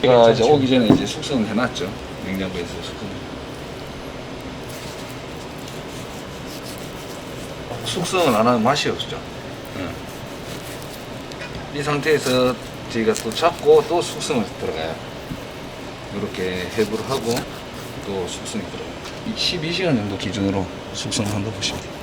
제가 이제 오기 전에 이제 숙성을 해놨죠. 냉장고에서 숙성. 숙성을 안 하면 맛이 없죠. 응. 이 상태에서 저희가 또 잡고 또 숙성을 들어가요. 이렇게 해부를 하고 또 숙성이 들어가요. 12시간 정도 기준으로 숙성을 한다 보시면 돼요.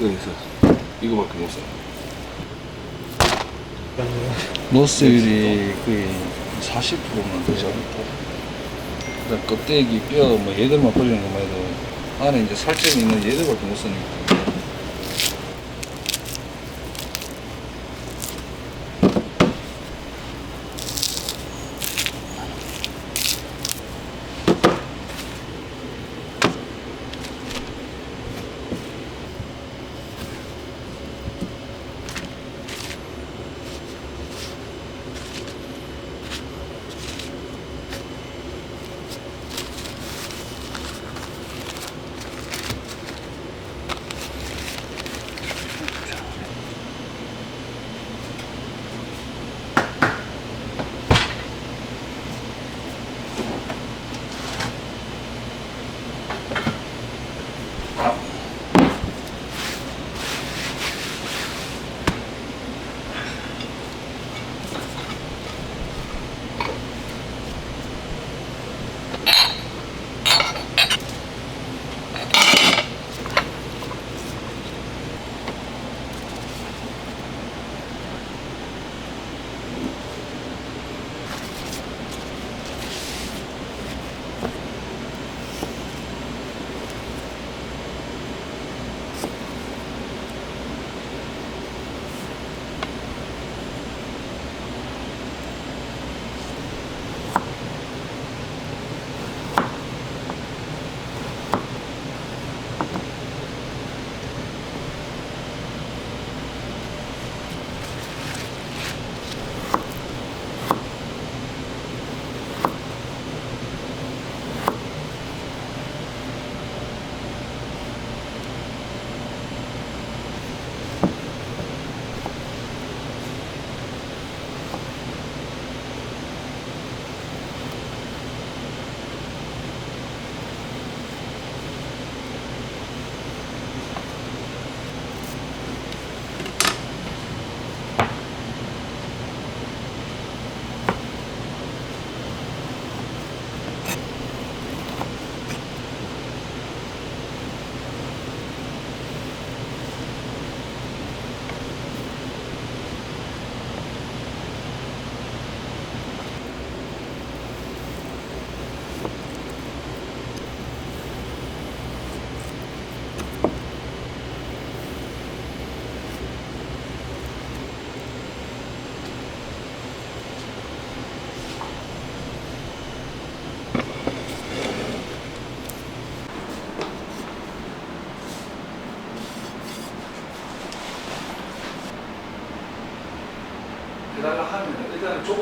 이큰 거에서 이거밖에 못 써요. 노스율이 거의 40%만 되죠. 그다음 껍데기, 뼈, 뭐 얘들만 버리는 것만 해도 안에 이제 살점이 있는 얘들밖에 못 쓰니까.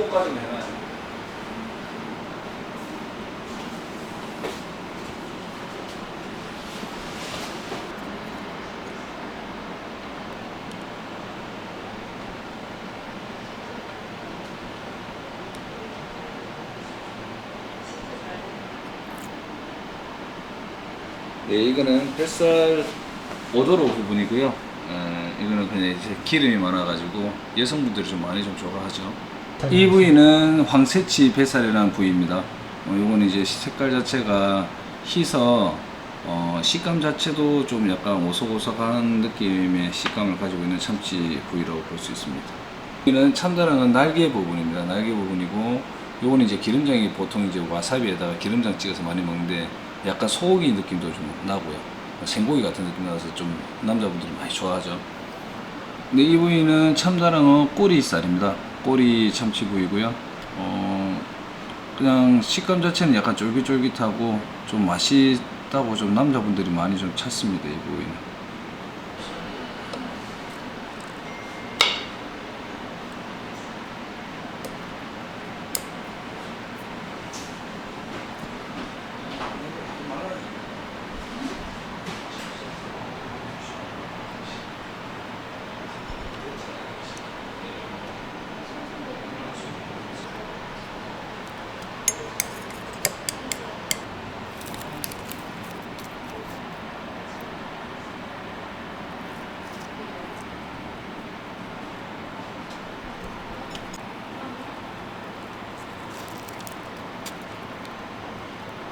조금까지는 해놔요. 네, 이거는 뱃살 오도로 부분이고요. 어, 이거는 그냥 이제 기름이 많아가지고 여성분들이 좀 많이 좀 좋아하죠. 이 부위는 황새치 뱃살이라는 부위입니다. 어, 이거는 이제 색깔 자체가 희서 어, 식감 자체도 좀 약간 오석오석한 느낌의 식감을 가지고 있는 참치 부위라고 볼 수 있습니다. 여기는 참다랑은 날개 부분입니다. 날개 부분이고 요거는 이제 기름장이 보통 이제 와사비에다가 기름장 찍어서 많이 먹는데 약간 소고기 느낌도 좀 나고요. 생고기 같은 느낌 나서 좀 남자분들이 많이 좋아하죠. 근데 이 부위는 참다랑어 꼬리살입니다. 꼬리 참치 부위고요. 어, 그냥 식감 자체는 약간 쫄깃쫄깃하고 좀 맛있다고 좀 남자분들이 많이 좀 찾습니다. 이 부위는.